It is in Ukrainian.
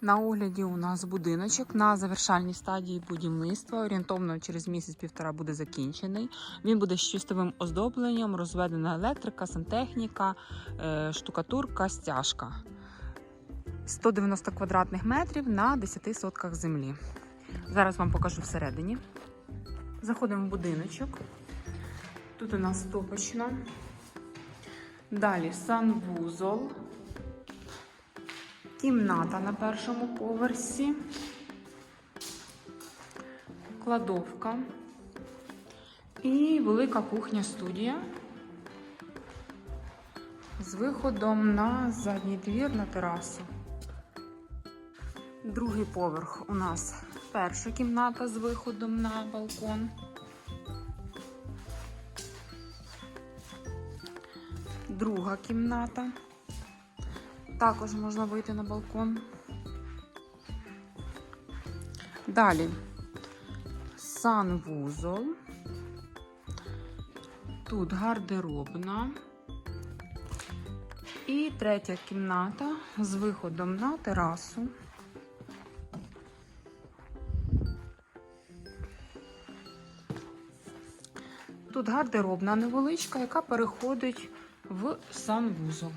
На огляді у нас будиночок на завершальній стадії будівництва. Орієнтовно через місяць-півтора буде закінчений. Він буде з чистовим оздобленням, розведена електрика, сантехніка, е, штукатурка, стяжка. 190 квадратних метрів на 10 сотках землі. Зараз вам покажу всередині. Заходимо в будиночок. Тут у нас стопочна. Далі санвузол. Кімната на першому поверсі. Кладовка. І велика кухня-студія з виходом на задній двір на терасу. Другий поверх у нас перша кімната з виходом на балкон. Друга кімната. Також можна вийти на балкон. Далі санвузол. Тут гардеробна. І третя кімната з виходом на терасу. Тут гардеробна невеличка, яка переходить в санвузол.